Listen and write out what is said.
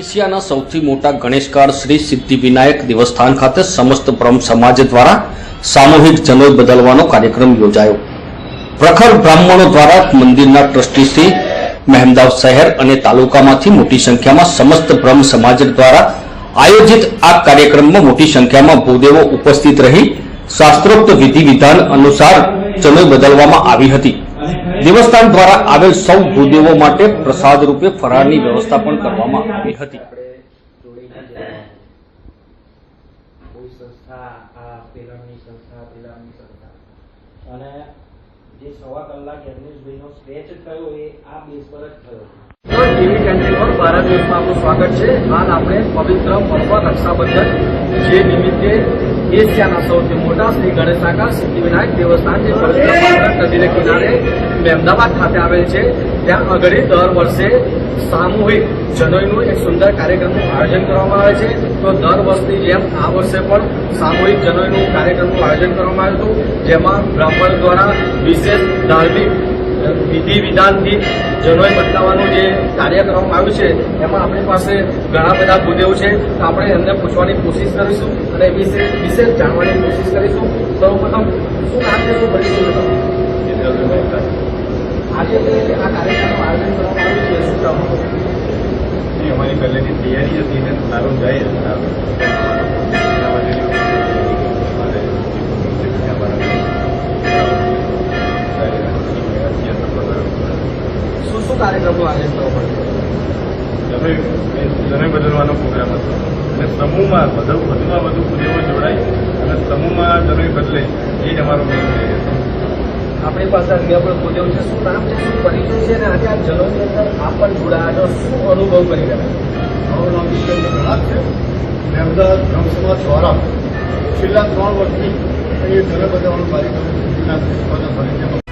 એશિયાના સૌથી મોટા ગણેશકાર શ્રી સિદ્ધિવિનાયક દેવસ્થાન ખાતે સમસ્ત બ્રહ્મ સમાજ દ્વારા સામૂહિક જનોય બદલવાનો કાર્યક્રમ યોજાયો. પ્રખર બ્રાહ્મણો દ્વારા મંદિરના ટ્રસ્ટી મહેમદાવ શહેર અને તાલુકામાંથી મોટી સંખ્યામાં સમસ્ત બ્રહ્મ સમાજ દ્વારા આયોજિત આ કાર્યક્રમમાં મોટી સંખ્યામાં ભૂદેવો ઉપસ્થિત રહી શાસ્ત્રોક્ત વિધિ વિધાન અનુસાર જનોય બદલવામાં આવી હતી. દેવસ્થાન દ્વારા આવેલ સૌ ભૂદેવો માટે પ્રસાદ રૂપે ફરાળની વ્યવસ્થા પણ કરવામાં આવી હતી આપણે જોડીને જવાનું. કોઈ સંસ્થા આ પેલણની સંસ્થા પેલાની સંસ્થા અને જે સવા કલાક યજ્ઞેશભાઈનો સ્કેચ થયો એ આ બેઝ પર જ થયો ટીવી ટ્વેન્ટી ફોર ભારત દેશમાં આપનું સ્વાગત છે હાલ આપણે પવિત્ર પર્વ રક્ષાબંધન જે નિમિત્તે એશિયાના સૌથી મોટા શ્રી ગણેશાકાર સિદ્ધિવિનાયક દેવસ્થાન જે પવિત્ર નદીને કિનારે મહેમદાબાદ ખાતે આવેલ છે, ત્યાં આગળ દર વર્ષે સામૂહિક જનોઈનું એક સુંદર કાર્યક્રમનું આયોજન કરવામાં આવે છે. તો દર વર્ષની જેમ આ વર્ષે પણ સામૂહિક જનોઈનું કાર્યક્રમનું આયોજન કરવામાં આવ્યું હતું. જેમાં બ્રાહ્મણ દ્વારા વિશેષ ધાર્મિક વિધિ વિધાનથી જનોએ બદલાવાનું જે કાર્ય કરવામાં આવ્યું છે, એમાં આપણી પાસે ઘણા બધા મુદ્દેઓ છે. તો આપણે એમને પૂછવાની કોશિશ કરીશું અને વિશે વિશેષ જાણવાની કોશિશ કરીશું. સૌપ્રથમ, શું નામ છે શું તમારો? આજે આ કાર્યક્રમનું આયોજન કરવામાં આવ્યું છે. શું કામ? અમારી પહેલેથી તૈયારી હતી અને સારું જાય કાર્યક્રમનું આયોજન કરવામાં આવ્યું જનોઈ બદલવાનો પ્રોગ્રામ હતો. અને સમૂહમાં વધુ વધુમાં વધુ પૂજ્યો જોડાય અને સમૂહમાં જનોઈ બદલે એ જ અમારો મેઇન ધ્યેય હતો. આપણી પાસે અન્ય પણ ભૂદેવ છે. શું નામ છે? શું પરિચય છે? અને આજે આ જનોની અંદર આપ પણ જોડાયાનો શું અનુભવ કરી રહ્યા છે? મારું નામ વિશ્વેન્દ્ર પ્રહલાદ છે. મેં અમદાવાદ બ્રહ્મ સમાજ દ્વારા છેલ્લા ત્રણ વર્ષથી અહીં ઘરે બદલવાનું કાર્યક્રમ